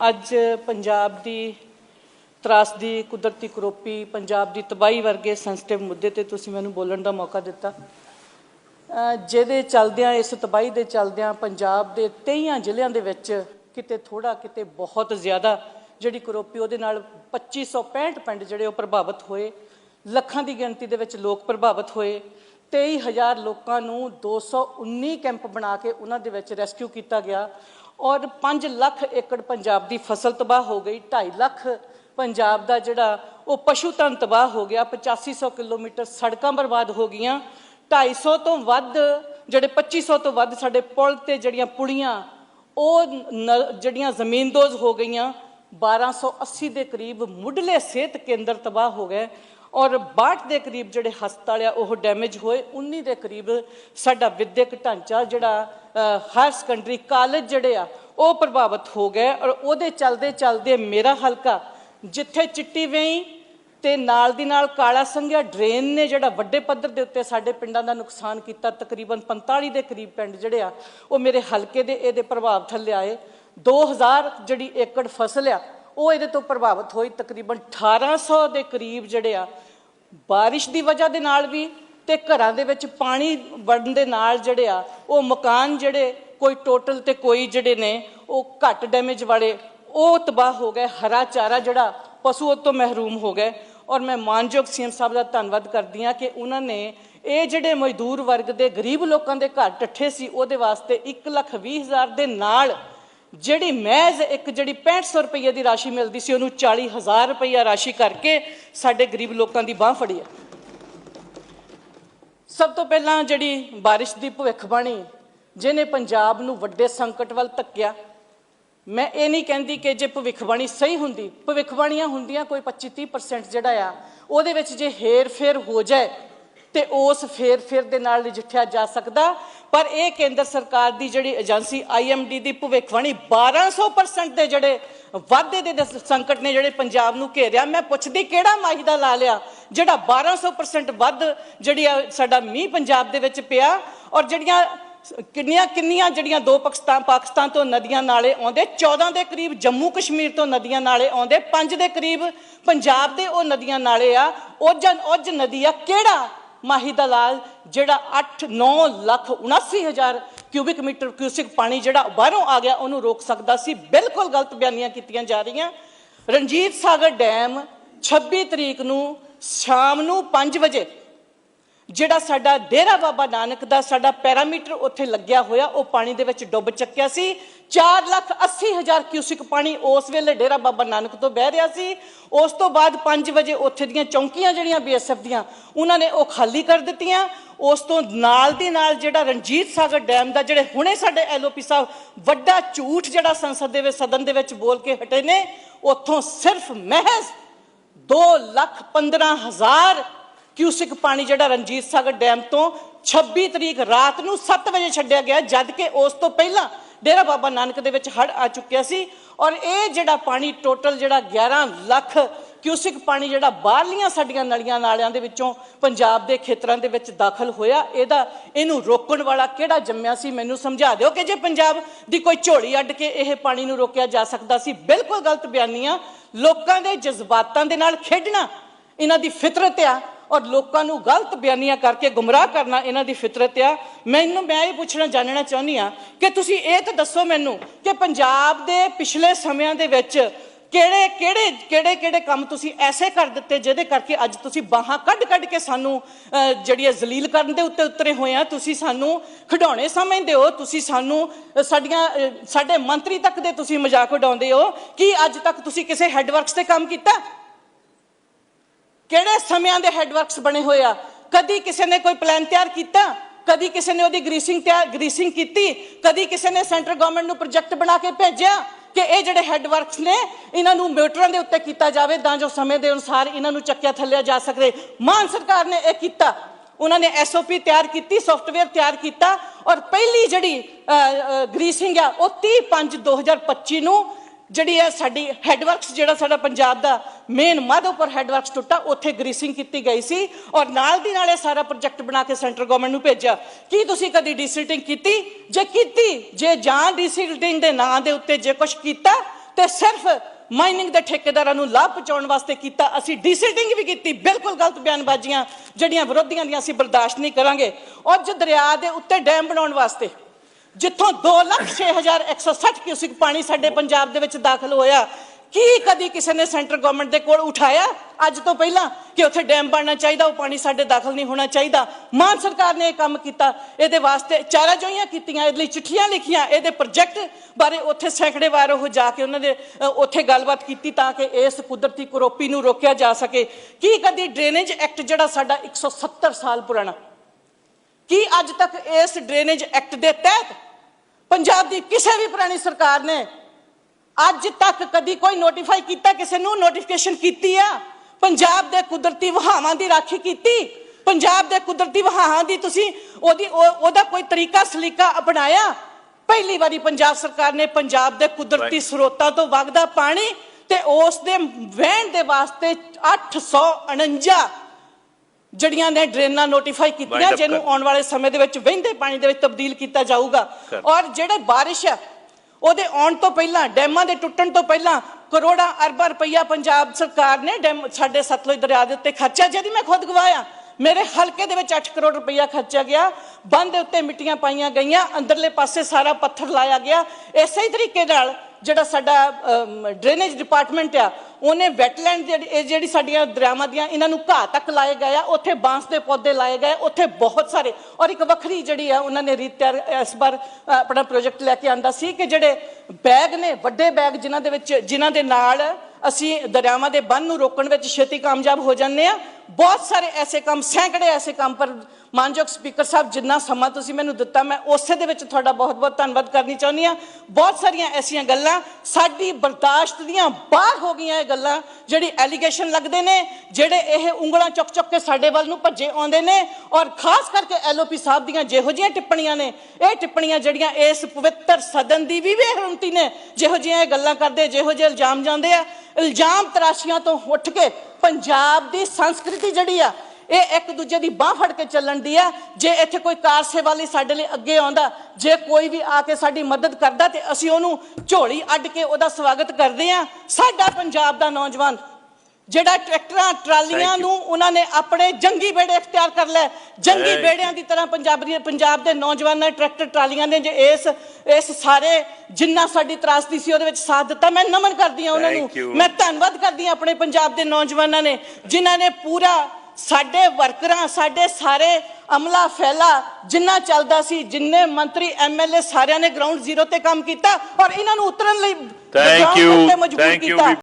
ਅੱਜ ਪੰਜਾਬ ਦੀ ਤਰਾਸਦੀ ਕੁਦਰਤੀ ਕਰੋਪੀ, ਪੰਜਾਬ ਦੀ ਤਬਾਹੀ ਵਰਗੇ ਸੈਂਸਿਟਿਵ ਮੁੱਦੇ ਤੇ ਤੁਸੀਂ ਮੈਨੂੰ ਬੋਲਣ ਦਾ ਮੌਕਾ ਦਿੱਤਾ। ਜਿਹਦੇ ਚਲਦਿਆਂ, ਇਸ ਤਬਾਹੀ ਦੇ ਚਲਦਿਆਂ ਪੰਜਾਬ ਦੇ 23 ਜ਼ਿਲ੍ਹਿਆਂ ਦੇ ਵਿੱਚ ਕਿਤੇ ਥੋੜਾ ਕਿਤੇ ਬਹੁਤ ਜ਼ਿਆਦਾ ਜਿਹੜੀ ਕਰੋਪੀ, ਉਹਦੇ ਨਾਲ 2565 ਪਿੰਡ ਜਿਹੜੇ ਉਹ ਪ੍ਰਭਾਵਿਤ ਹੋਏ। ਲੱਖਾਂ ਦੀ ਗਿਣਤੀ ਦੇ ਵਿੱਚ ਲੋਕ ਪ੍ਰਭਾਵਿਤ ਹੋਏ। 23000 ਲੋਕਾਂ ਨੂੰ 219 ਕੈਂਪ ਬਣਾ ਕੇ ਉਹਨਾਂ ਦੇ ਵਿੱਚ ਰੈਸਕਿਊ ਕੀਤਾ ਗਿਆ। ਔਰ 5 ਲੱਖ ਏਕੜ ਪੰਜਾਬ ਦੀ ਫਸਲ ਤਬਾਹ ਹੋ ਗਈ 2.5 ਲੱਖ ਪੰਜਾਬ ਦਾ ਜਿਹੜਾ ਉਹ ਪਸ਼ੂ ਧਨ ਤਬਾਹ ਹੋ ਗਿਆ 8500 ਕਿਲੋਮੀਟਰ ਸੜਕਾਂ ਬਰਬਾਦ ਹੋ ਗਈਆਂ 250 ਤੋਂ ਵੱਧ ਜਿਹੜੇ 2500 ਤੋਂ ਵੱਧ ਸਾਡੇ ਪੁਲ ਤੇ ਜਿਹੜੀਆਂ ਪੁਲੀਆਂ, ਉਹ ਨ- ਜਿਹੜੀਆਂ ਜ਼ਮੀਨਦੋਜ਼ ਹੋ ਗਈਆਂ 1280 ਦੇ ਕਰੀਬ ਮੁੱਢਲੇ ਸਿਹਤ ਕੇਂਦਰ ਤਬਾਹ ਹੋ ਗਏ। ਔਰ 62 ਦੇ ਕਰੀਬ ਜਿਹੜੇ ਹਸਪਤਾਲ ਆ, ਉਹ ਡੈਮੇਜ ਹੋਏ। 19 ਦੇ ਕਰੀਬ ਸਾਡਾ ਵਿਦਿਅਕ ਢਾਂਚਾ ਜਿਹੜਾ ਹਾਇਰ ਸੈਕੰਡਰੀ ਕਾਲਜ ਜਿਹੜੇ ਆ, ਉਹ ਪ੍ਰਭਾਵਿਤ ਹੋ ਗਏ ਔਰ ਉਹਦੇ ਚਲਦੇ ਚਲਦੇ ਮੇਰਾ ਹਲਕਾ ਜਿੱਥੇ ਚਿੱਟੀ ਵੇਈ ਤੇ ਨਾਲ ਦੀ ਨਾਲ ਕਾਲਾ ਸੰਘਿਆ ਡਰੇਨ ਨੇ ਜਿਹੜਾ ਵੱਡੇ ਪੱਧਰ ਦੇ ਉੱਤੇ ਸਾਡੇ ਪਿੰਡਾਂ ਦਾ ਨੁਕਸਾਨ ਕੀਤਾ, ਤਕਰੀਬਨ 45 ਦੇ ਕਰੀਬ ਪਿੰਡ ਜਿਹੜੇ ਆ, ਉਹ ਮੇਰੇ ਹਲਕੇ ਦੇ ਇਹਦੇ ਪ੍ਰਭਾਵ ਥੱਲੇ ਆਏ। 2000 ਜਿਹੜੀ ਏਕੜ ਫਸਲ ਆ ਉਹ ਇਹਦੇ ਤੋਂ ਪ੍ਰਭਾਵਿਤ ਹੋਈ ਤਕਰੀਬਨ 1800 ਦੇ ਕਰੀਬ ਜਿਹੜੇ ਆ ਬਾਰਿਸ਼ ਦੀ ਵਜ੍ਹਾ ਦੇ ਨਾਲ ਵੀ ਤੇ ਘਰਾਂ ਦੇ ਵਿੱਚ ਪਾਣੀ ਵੜਨ ਦੇ ਨਾਲ ਜਿਹੜੇ ਆ ਉਹ ਮਕਾਨ ਜਿਹੜੇ ਕੋਈ ਟੋਟਲ ਤੇ ਕੋਈ ਜਿਹੜੇ ਨੇ ਉਹ ਘੱਟ ਡੈਮੇਜ ਵਾਲੇ ਉਹ ਤਬਾਹ ਹੋ ਗਏ ਹਰਾ ਚਾਰਾ ਜਿਹੜਾ ਪਸ਼ੂ ਤੋਂ ਮਹਿਰੂਮ ਹੋ ਗਏ। ਔਰ ਮੈਂ ਮਾਨਯੋਗ ਸੀਐਮ ਸਾਹਿਬ ਦਾ ਧੰਨਵਾਦ ਕਰਦੀ ਹਾਂ ਕਿ ਉਹਨਾਂ ਨੇ ਇਹ ਜਿਹੜੇ ਮਜ਼ਦੂਰ ਵਰਗ ਦੇ ਗਰੀਬ ਲੋਕਾਂ ਦੇ ਘਰ ਟੱਠੇ ਸੀ ਉਹਦੇ ਵਾਸਤੇ 1,20,000 ਦੇ ਨਾਲ ਜਿਹੜੀ ਮਹਿਜ਼ ਇੱਕ ਜਿਹੜੀ 6500 ਰੁਪਏ ਦੀ ਰਾਸ਼ੀ ਮਿਲਦੀ ਸੀ, ਉਹਨੂੰ 40000 ਰੁਪਇਆ ਰਾਸ਼ੀ ਕਰਕੇ ਸਾਡੇ ਗਰੀਬ ਲੋਕਾਂ ਦੀ ਬਾਹ ਫੜੀ ਹੈ। ਸਭ ਤੋਂ ਪਹਿਲਾਂ ਜਿਹੜੀ ਬਾਰਿਸ਼ ਦੀ ਭਵਿੱਖਬਾਣੀ, ਜਿਹਨੇ ਪੰਜਾਬ ਨੂੰ ਵੱਡੇ ਸੰਕਟ ਵੱਲ ਧੱਕਿਆ, ਮੈਂ ਇਹ ਨਹੀਂ ਕਹਿੰਦੀ ਕਿ ਜੇ ਭਵਿੱਖਬਾਣੀ ਸਹੀ ਹੁੰਦੀ, ਭਵਿੱਖਬਾਣੀਆਂ ਹੁੰਦੀਆਂ ਕੋਈ 25-30% ਜਿਹੜਾ ਆ, ਉਹਦੇ ਵਿੱਚ ਜੇ ਹੇਰ-ਫੇਰ ਹੋ ਜਾਏ ਤੇ ਉਸ ਫੇਰ-ਫੇਰ ਦੇ ਨਾਲ ਨਜਿੱਠਿਆ ਜਾ ਸਕਦਾ। ਪਰ ਇਹ ਕੇਂਦਰ ਸਰਕਾਰ ਦੀ ਜਿਹੜੀ ਏਜੰਸੀ ਆਈਐਮਡੀ ਦੀ ਭਵਿੱਖਬਾਣੀ 1200% ਦੇ ਜਿਹੜੇ ਵਾਧੇ ਦੇ ਦਸ- ਸੰਕਟ ਨੇ ਜਿਹੜੇ ਪੰਜਾਬ ਨੂੰ ਘੇਰਿਆ। ਮੈਂ ਪੁੱਛਦੀ, ਕਿਹੜਾ ਮਾਹੀ ਦਾ ਲਾ ਲਿਆ ਜਿਹੜਾ 1200% ਵੱਧ ਜਿਹੜੀ ਆ ਸਾਡਾ ਮੀਂਹ ਪੰਜਾਬ ਦੇ ਵਿੱਚ ਪਿਆ ਔਰ ਜਿਹੜੀਆਂ ਕਿੰਨੀਆਂ ਕਿੰਨੀਆਂ ਜਿਹੜੀਆਂ ਦੋ ਪਾਕਿਸਤਾਨ ਪਾਕਿਸਤਾਨ ਤੋਂ ਨਦੀਆਂ ਨਾਲੇ ਆਉਂਦੇ 14 ਦੇ ਕਰੀਬ ਜੰਮੂ ਕਸ਼ਮੀਰ ਤੋਂ ਨਦੀਆਂ ਨਾਲੇ ਆਉਂਦੇ 5 ਦੇ ਕਰੀਬ ਪੰਜਾਬ ਦੇ ਉਹ ਨਦੀਆਂ ਨਾਲੇ ਆ। ਉਜ ਉਜ ਨਦੀ ਆ, ਕਿਹੜਾ ਮਾਹੀ ਦਾ ਲਾਲ ਜਿਹੜਾ 8 9 ਲੱਖ 79 ਹਜ਼ਾਰ ਕਿਊਬਿਕ ਮੀਟਰ ਕਿਊਸਿਕ ਪਾਣੀ ਜਿਹੜਾ ਬਾਹਰੋਂ ਆ ਗਿਆ, ਉਹਨੂੰ ਰੋਕ ਸਕਦਾ ਸੀ। ਬਿਲਕੁਲ ਗਲਤ ਬਿਆਨੀਆਂ ਕੀਤੀਆਂ ਜਾ ਰਹੀਆਂ। ਰਣਜੀਤ ਸਾਗਰ ਡੈਮ 26 ਤਰੀਕ ਨੂੰ ਸ਼ਾਮ ਨੂੰ 5 ਵਜੇ ਜਿਹੜਾ ਸਾਡਾ ਡੇਰਾ ਬਾਬਾ ਨਾਨਕ ਦਾ ਸਾਡਾ ਪੈਰਾਮੀਟਰ ਉੱਥੇ ਲੱਗਿਆ ਹੋਇਆ, ਉਹ ਪਾਣੀ ਦੇ ਵਿੱਚ ਡੁੱਬ ਚੱਕਿਆ ਸੀ। 4 ਲੱਖ 80 ਹਜ਼ਾਰ ਕਿਊਸਿਕ ਪਾਣੀ ਉਸ ਵੇਲੇ ਡੇਰਾ ਬਾਬਾ ਨਾਨਕ ਤੋਂ ਵਹਿ ਰਿਹਾ ਸੀ। ਉਸ ਤੋਂ ਬਾਅਦ 5 ਵਜੇ ਉੱਥੇ ਦੀਆਂ ਚੌਂਕੀਆਂ ਜਿਹੜੀਆਂ ਬੀਐਸਐਫ ਦੀਆਂ, ਉਹਨਾਂ ਨੇ ਉਹ ਖਾਲੀ ਕਰ ਦਿੱਤੀਆਂ। ਉਸ ਤੋਂ ਨਾਲ ਦੀ ਨਾਲ ਜਿਹੜਾ ਰਣਜੀਤ ਸਾਗਰ ਡੈਮ ਦਾ, ਜਿਹੜੇ ਹੁਣੇ ਸਾਡੇ ਐਲਓਪੀ ਸਾਹਿਬ ਵੱਡਾ ਝੂਠ ਜਿਹੜਾ ਸੰਸਦ ਦੇ ਵਿੱਚ, ਸਦਨ ਦੇ ਵਿੱਚ ਬੋਲ ਕੇ ਹਟੇ ਨੇ, ਉੱਥੋਂ ਸਿਰਫ ਮਹਿਜ਼ 2 ਲੱਖ 15 ਹਜ਼ਾਰ ਕਿਊਸਿਕ ਪਾਣੀ ਜਿਹੜਾ ਰਣਜੀਤ ਸਾਗਰ ਡੈਮ ਤੋਂ 26 ਤਰੀਕ ਰਾਤ ਨੂੰ 7 ਵਜੇ ਛੱਡਿਆ ਗਿਆ, ਜਦ ਕਿ ਉਸ ਤੋਂ ਪਹਿਲਾਂ ਡੇਰਾ ਬਾਬਾ ਨਾਨਕ ਦੇ ਵਿੱਚ ਹੜ ਆ ਚੁੱਕਿਆ ਸੀ ਔਰ ਇਹ ਜਿਹੜਾ ਪਾਣੀ ਟੋਟਲ ਜਿਹੜਾ 11 ਲੱਖ ਕਿਊਸਿਕ ਪਾਣੀ ਜਿਹੜਾ ਬਾਹਰਲੀਆਂ ਸਾਡੀਆਂ ਨਲੀਆਂ ਨਾਲਿਆਂ ਦੇ ਵਿੱਚੋਂ ਪੰਜਾਬ ਦੇ ਖੇਤਰਾਂ ਦੇ ਵਿੱਚ ਦਾਖਲ ਹੋਇਆ, ਇਹਦਾ ਇਹਨੂੰ ਰੋਕਣ ਵਾਲਾ ਕਿਹੜਾ ਜੰਮਿਆ ਸੀ ਮੈਨੂੰ ਸਮਝਾ ਦਿਓ ਕਿ ਜੇ ਪੰਜਾਬ ਦੀ ਕੋਈ ਝੋਲੀ ਅੱਡ ਕੇ ਇਹ ਪਾਣੀ ਨੂੰ ਰੋਕਿਆ ਜਾ ਸਕਦਾ ਸੀ, ਬਿਲਕੁਲ ਗਲਤ ਬਿਆਨੀਆਂ, ਲੋਕਾਂ ਦੇ ਜਜ਼ਬਾਤਾਂ ਦੇ ਨਾਲ ਖੇਡਣਾ, ਇਹਨਾਂ ਦੀ ਫਿਤਰਤ ਆ। ਔਰ ਲੋਕਾਂ ਨੂੰ ਗਲਤ ਬਿਆਨੀਆਂ ਕਰਕੇ ਗੁੰਮਰਾਹ ਕਰਨਾ ਇਹਨਾਂ ਦੀ ਫਿਤਰਤ ਆ। ਮੈਨੂੰ, ਮੈਂ ਇਹ ਪੁੱਛਣਾ ਜਾਣਨਾ ਚਾਹੁੰਦੀ ਆ ਕਿ ਤੁਸੀਂ ਇਹ ਤਾਂ ਦੱਸੋ ਮੈਨੂੰ ਕਿ ਪੰਜਾਬ ਦੇ ਪਿਛਲੇ ਸਮਿਆਂ ਦੇ ਵਿੱਚ ਕਿਹੜੇ ਕਿਹੜੇ ਕਿਹੜੇ ਕਿਹੜੇ ਕੰਮ ਤੁਸੀਂ ਐਸੇ ਕਰ ਦਿੱਤੇ ਜਿਹਦੇ ਕਰਕੇ ਅੱਜ ਤੁਸੀਂ ਬਾਹਾਂ ਕੱਢ ਕੱਢ ਕੇ ਸਾਨੂੰ ਜਿਹੜੀ ਹੈ ਜ਼ਲੀਲ ਕਰਨ ਦੇ ਉੱਤੇ ਉਤਰੇ ਹੋਏ ਆ, ਤੁਸੀਂ ਸਾਨੂੰ ਖਿਡੌਣੇ ਸਮਝਦੇ ਹੋ, ਤੁਸੀਂ ਸਾਨੂੰ ਸਾਡੀਆਂ ਸਾਡੇ ਮੰਤਰੀ ਤੱਕ ਦੇ ਤੁਸੀਂ ਮਜ਼ਾਕ ਉਡਾਉਂਦੇ ਹੋ। ਕੀ ਅੱਜ ਤੱਕ ਤੁਸੀਂ ਕਿਸੇ ਹੈੱਡਵਰਕਸ ਤੇ ਕੰਮ ਕੀਤਾ? ਕਿਹੜੇ ਸਮਿਆਂ ਦੇ ਹੈੱਡਵਰਕਸ ਬਣੇ ਹੋਏ ਆ? ਕਦੀ ਕਿਸੇ ਨੇ ਕੋਈ ਪਲਾਨ ਤਿਆਰ ਕੀਤਾ? ਕਦੀ ਕਿਸੇ ਨੇ ਉਹਦੀ ਗਰੀਸਿੰਗ ਤਿਆਰ ਗਰੀਸਿੰਗ ਕੀਤੀ? ਕਦੀ ਕਿਸੇ ਨੇ ਸੈਂਟਰ ਗਵਰਨਮੈਂਟ ਨੂੰ ਪ੍ਰੋਜੈਕਟ ਬਣਾ ਕੇ ਭੇਜਿਆ ਕਿ ਇਹ ਜਿਹੜੇ ਹੈੱਡਵਰਕਸ ਨੇ, ਇਹਨਾਂ ਨੂੰ ਮੀਟਰਾਂ ਦੇ ਉੱਤੇ ਕੀਤਾ ਜਾਵੇ ਤਾਂ ਜੋ ਸਮੇਂ ਦੇ ਅਨੁਸਾਰ ਇਹਨਾਂ ਨੂੰ ਚੱਕਿਆ ਥੱਲਿਆ ਜਾ ਸਕੇ? ਮਾਨ ਸਰਕਾਰ ਨੇ ਇਹ ਕੀਤਾ। ਉਹਨਾਂ ਨੇ ਐਸਓਪੀ ਤਿਆਰ ਕੀਤੀ ਸੌਫਟਵੇਅਰ ਤਿਆਰ ਕੀਤਾ ਔਰ ਪਹਿਲੀ ਜਿਹੜੀ ਗਰੀਸਿੰਗ ਆ, ਉਹ 30 5 2025 ਨੂੰ ਜਿਹੜੀ ਹੈ ਸਾਡੀ ਹੈੱਡਵਰਕਸ ਜਿਹੜਾ ਸਾਡਾ ਪੰਜਾਬ ਦਾ ਮੇਨ ਮਾਧੋਪੁਰ ਹੈਡਵਰਕਸ ਟੁੱਟਾ, ਉੱਥੇ ਗਰੀਸਿੰਗ ਕੀਤੀ ਗਈ ਸੀ ਔਰ ਨਾਲ ਦੀ ਨਾਲ ਇਹ ਸਾਰਾ ਪ੍ਰੋਜੈਕਟ ਬਣਾ ਕੇ ਸੈਂਟਰ ਗਵਰਨਮੈਂਟ ਨੂੰ ਭੇਜਿਆ। ਕੀ ਤੁਸੀਂ ਕਦੀ ਡੀਸਿਲਟਿੰਗ ਕੀਤੀ? ਜੇ ਕੀਤੀ, ਜੇ ਜਾਂ ਡੀਸਿਲਟਿੰਗ ਦੇ ਨਾਂ ਦੇ ਉੱਤੇ ਜੇ ਕੁਝ ਕੀਤਾ, ਤੇ ਸਿਰਫ ਮਾਈਨਿੰਗ ਦੇ ਠੇਕੇਦਾਰਾਂ ਨੂੰ ਲਾਭ ਪਹੁੰਚਾਉਣ ਵਾਸਤੇ ਕੀਤਾ। ਅਸੀਂ ਡੀਸੀਟਿੰਗ ਵੀ ਕੀਤੀ, ਬਿਲਕੁਲ ਗਲਤ ਬਿਆਨਬਾਜ਼ੀਆਂ ਜਿਹੜੀਆਂ ਵਿਰੋਧੀਆਂ ਦੀਆਂ ਅਸੀਂ ਬਰਦਾਸ਼ਤ ਨਹੀਂ ਕਰਾਂਗੇ। ਅੱਜ ਦਰਿਆ ਦੇ ਉੱਤੇ ਡੈਮ ਬਣਾਉਣ ਵਾਸਤੇ ਜਿੱਥੋਂ 206160 ਕਿਊਸਿਕ ਪਾਣੀ ਸਾਡੇ ਪੰਜਾਬ ਦੇ ਵਿੱਚ ਦਾਖਲ ਹੋਇਆ, ਕੀ ਕਦੀ ਕਿਸੇ ਨੇ ਸੈਂਟਰ ਗਵਰਨਮੈਂਟ ਦੇ ਕੋਲ ਉਠਾਇਆ? ਅੱਜ ਤੋਂ ਪਹਿਲਾਂ ਕਿ ਉੱਥੇ ਡੈਮ ਬਣਨਾ ਚਾਹੀਦਾ, ਉਹ ਪਾਣੀ ਸਾਡੇ ਦਾਖਲ ਨਹੀਂ ਹੋਣਾ ਚਾਹੀਦਾ। ਮਾਨ ਸਰਕਾਰ ਨੇ ਇਹ ਕੰਮ ਕੀਤਾ, ਇਹਦੇ ਵਾਸਤੇ ਚਾਰਾ ਜੋਈਆਂ ਕੀਤੀਆਂ, ਇਹਦੇ ਲਈ ਚਿੱਠੀਆਂ ਲਿਖੀਆਂ, ਇਹਦੇ ਪ੍ਰੋਜੈਕਟ ਬਾਰੇ ਉੱਥੇ ਸੈਂਕੜੇ ਵਾਰ ਉਹ ਜਾ ਕੇ ਉਹਨਾਂ ਦੇ ਉੱਥੇ ਗੱਲਬਾਤ ਕੀਤੀ ਤਾਂ ਕਿ ਇਸ ਕੁਦਰਤੀ ਕਰੋਪੀ ਨੂੰ ਰੋਕਿਆ ਜਾ ਸਕੇ। ਕੀ ਕਦੀ ਡਰੇਨੇਜ ਐਕਟ ਜਿਹੜਾ ਸਾਡਾ 170 ਸਾਲ ਪੁਰਾਣਾ ਕੀ ਅੱਜ ਤੱਕ ਇਸ ਡਰੇਨੇਜ ਐਕਟ ਦੇ ਤਹਿਤ ਪੰਜਾਬ ਦੀ ਕਿਸੇ ਵੀ ਪੁਰਾਣੀ ਸਰਕਾਰ ਨੇ ਅੱਜ ਤੱਕ ਕਦੀ ਕੋਈ ਨੋਟੀਫਾਈ ਕੀਤਾ ਕਿਸੇ ਨੂੰ ਨੋਟੀਫਿਕੇਸ਼ਨ ਕੀਤੀ ਆ? ਪੰਜਾਬ ਦੇ ਕੁਦਰਤੀ ਵਹਾਵਾਂ ਦੀ ਰਾਖੀ ਕੀਤੀ? ਪੰਜਾਬ ਦੇ ਕੁਦਰਤੀ ਵਹਾਵਾਂ ਦੀ ਤੁਸੀਂ ਉਹਦੀ ਉਹ- ਉਹਦਾ ਕੋਈ ਤਰੀਕਾ ਸਲੀਕਾ ਅਪਣਾਇਆ? ਪਹਿਲੀ ਵਾਰੀ ਪੰਜਾਬ ਸਰਕਾਰ ਨੇ ਪੰਜਾਬ ਦੇ ਕੁਦਰਤੀ. ਸਰੋਤਾਂ ਤੋਂ ਵਗਦਾ ਪਾਣੀ ਤੇ ਉਸ ਦੇ ਵਹਿਣ ਦੇ ਵਾਸਤੇ 849 ਜਿਹੜੀਆਂ ਨੇ ਡਰੇਨਾਂ ਨੋਟੀਫਾਈ ਕੀਤੀਆਂ ਜਿਹਨੂੰ। ਆਉਣ ਵਾਲੇ ਸਮੇਂ ਦੇ ਵਿੱਚ ਵਹਿੰਦੇ ਪਾਣੀ ਦੇ ਵਿੱਚ ਤਬਦੀਲ ਕੀਤਾ ਜਾਊਗਾ। ਔਰ ਜਿਹੜੇ ਬਾਰਿਸ਼ ਆ ਉਹਦੇ ਆਉਣ ਤੋਂ ਪਹਿਲਾਂ ਡੈਮਾਂ ਦੇ ਟੁੱਟਣ ਤੋਂ ਪਹਿਲਾਂ ਕਰੋੜਾਂ ਅਰਬਾਂ ਰੁਪਈਆ ਪੰਜਾਬ ਸਰਕਾਰ ਨੇ ਡੈਮ ਸਾਡੇ ਸਤਲੁਜ ਦਰਿਆ ਦੇ ਉੱਤੇ ਖਰਚਿਆ ਜਿਹਦੀ ਮੈਂ ਖੁਦ ਗਵਾਇਆ ਮੇਰੇ ਹਲਕੇ ਦੇ ਵਿੱਚ 8 ਕਰੋੜ ਰੁਪਈਆ ਖਰਚਿਆ ਗਿਆ ਬੰਦ ਦੇ ਉੱਤੇ ਮਿੱਟੀਆਂ ਪਾਈਆਂ ਗਈਆਂ ਅੰਦਰਲੇ ਪਾਸੇ ਸਾਰਾ ਪੱਥਰ ਲਾਇਆ ਗਿਆ ਇਸੇ ਹੀ ਤਰੀਕੇ ਨਾਲ ਜਿਹੜਾ ਸਾਡਾ ਡਰੇਨੇਜ ਡਿਪਾਰਟਮੈਂਟ ਆ, ਉਹਨੇ ਵੈਟਲੈਂਡ ਜਿਹੜੀ, ਇਹ ਜਿਹੜੀ ਸਾਡੀਆਂ ਦਰਿਆਵਾਂ ਦੀਆਂ, ਇਹਨਾਂ ਨੂੰ ਘਾਹ ਤੱਕ ਲਾਏ ਗਏ ਆ, ਉੱਥੇ ਬਾਂਸ ਦੇ ਪੌਦੇ ਲਾਏ ਗਏ, ਉੱਥੇ ਬਹੁਤ ਸਾਰੇ। ਔਰ ਇੱਕ ਵੱਖਰੀ ਜਿਹੜੀ ਆ, ਉਹਨਾਂ ਨੇ ਰੀਤ ਤਿਆਰ, ਇਸ ਵਾਰ ਆਪਣਾ ਪ੍ਰੋਜੈਕਟ ਲੈ ਕੇ ਆਂਦਾ ਸੀ ਕਿ ਜਿਹੜੇ ਬੈਗ ਨੇ, ਵੱਡੇ ਬੈਗ ਜਿਨ੍ਹਾਂ ਦੇ ਵਿੱਚ, ਜਿਨ੍ਹਾਂ ਦੇ ਨਾਲ ਅਸੀਂ ਦਰਿਆਵਾਂ ਦੇ ਬੰਨ ਨੂੰ ਰੋਕਣ ਵਿੱਚ ਛੇਤੀ ਕਾਮਯਾਬ ਹੋ ਜਾਂਦੇ ਆ ਬਹੁਤ ਸਾਰੇ ਐਸੇ ਕੰਮ, ਸੈਂਕੜੇ ਐਸੇ ਕੰਮ, ਪਰ ਮਾਨਯੋਗ ਸਪੀਕਰ ਸਾਹਿਬ, ਜਿੰਨਾ ਸਮਾਂ ਤੁਸੀਂ ਮੈਨੂੰ ਦਿੱਤਾ, ਮੈਂ ਉਸੇ ਦੇ ਵਿੱਚ ਤੁਹਾਡਾ ਬਹੁਤ-ਬਹੁਤ ਧੰਨਵਾਦ ਕਰਨੀ ਚਾਹੁੰਦੀ ਆ ਬਹੁਤ ਸਾਰੀਆਂ ਐਸੀਆਂ ਗੱਲਾਂ, ਸਾਡੀ ਬਰਦਾਸ਼ਤ ਦੀਆਂ ਬਾਹਰ ਹੋ ਗਈਆਂ ਇਹ ਗੱਲਾਂ ਜਿਹੜੀ ਐਲੀਗੇਸ਼ਨ ਲੱਗਦੇ ਨੇ, ਜਿਹੜੇ ਇਹ ਉਂਗਲਾਂ ਚੁੱਕ ਚੁੱਕ ਕੇ ਸਾਡੇ ਵੱਲ ਨੂੰ ਭੱਜੇ ਆਉਂਦੇ ਨੇ, ਔਰ ਖਾਸ ਕਰਕੇ ਐਲਓਪੀ ਸਾਹਿਬ ਦੀਆਂ ਜਿਹੋ ਜਿਹੀਆਂ ਟਿੱਪਣੀਆਂ ਨੇ, ਇਹ ਟਿੱਪਣੀਆਂ ਜਿਹੜੀਆਂ ਇਸ ਪਵਿੱਤਰ ਸਦਨ ਦੀ ਵੀ ਬੇਹਰਮਤੀ ਨੇ, ਜਿਹੋ ਜਿਹੀਆਂ ਇਹ ਗੱਲਾਂ ਕਰਦੇ, ਜਿਹੋ ਜਿਹੇ ਇਲਜ਼ਾਮ ਜਾਂਦੇ ਆ, ਇਲਜ਼ਾਮ ਤਰਾਸ਼ੀਆਂ ਤੋਂ ਉੱਠ ਕੇ ਪੰਜਾਬ ਦੀ ਸੰਸਕ੍ਰਿਤੀ ਜਿਹੜੀ ਆ ਇਹ ਇੱਕ ਦੂਜੇ ਦੀ ਬਾਹ ਫੜ ਕੇ ਚੱਲਣ ਦੀ ਆ ਜੇ ਇੱਥੇ ਕੋਈ ਕਾਰ ਸੇਵਾ ਲਈ ਸਾਡੇ ਲਈ ਅੱਗੇ ਆਉਂਦਾ ਜੇ ਕੋਈ ਵੀ ਆ ਕੇ ਸਾਡੀ ਮਦਦ ਕਰਦਾ ਤੇ ਅਸੀਂ ਉਹਨੂੰ ਝੋਲੀ ਅੱਡ ਕੇ ਉਹਦਾ ਸਵਾਗਤ ਕਰਦੇ ਆ ਸਾਡਾ ਪੰਜਾਬ ਦਾ ਨੌਜਵਾਨ ਜਿਹੜਾ ਟਰੈਕਟਰਾਂ ਟਰਾਲੀਆਂ. ਨੂੰ ਉਹਨਾਂ ਨੇ ਆਪਣੇ ਜੰਗੀ ਬੇੜੇ ਇਖਤਿਆਰ ਕਰ ਲਏ ਜੰਗੀ. ਬੇੜਿਆਂ ਦੀ ਤਰ੍ਹਾਂ ਪੰਜਾਬੀ ਪੰਜਾਬ ਦੇ ਨੌਜਵਾਨਾਂ ਟਰੈਕਟਰ ਟਰਾਲੀਆਂ ਨੇ ਜੇ ਇਸ ਇਸ ਸਾਰੇ ਜਿੰਨਾ ਸਾਡੀ ਤਰਾਸਦੀ ਸੀ ਉਹਦੇ ਵਿੱਚ ਸਾਥ ਦਿੱਤਾ ਮੈਂ ਨਮਨ ਕਰਦੀ ਹਾਂ ਉਹਨਾਂ ਨੂੰ. ਮੈਂ ਧੰਨਵਾਦ ਕਰਦੀ ਹਾਂ ਆਪਣੇ ਪੰਜਾਬ ਦੇ ਨੌਜਵਾਨਾਂ ਨੇ ਜਿਨ੍ਹਾਂ ਨੇ ਪੂਰਾ ਸਾਡੇ ਵਰਕਰਾਂ ਸਾਡੇ ਸਾਰੇ ਅਮਲਾ ਫੈਲਾ ਜਿੰਨਾ ਚੱਲਦਾ ਸੀ ਜਿੰਨੇ ਮੰਤਰੀ ਐਮਐਲਏ ਸਾਰਿਆਂ ਨੇ ਗਰਾਊਂਡ ਜ਼ੀਰੋ ਤੇ ਕੰਮ ਕੀਤਾ ਔਰ ਇਹਨਾਂ ਨੂੰ ਉਤਰਨ ਲਈ Thank ground you. ਉੱਤੇ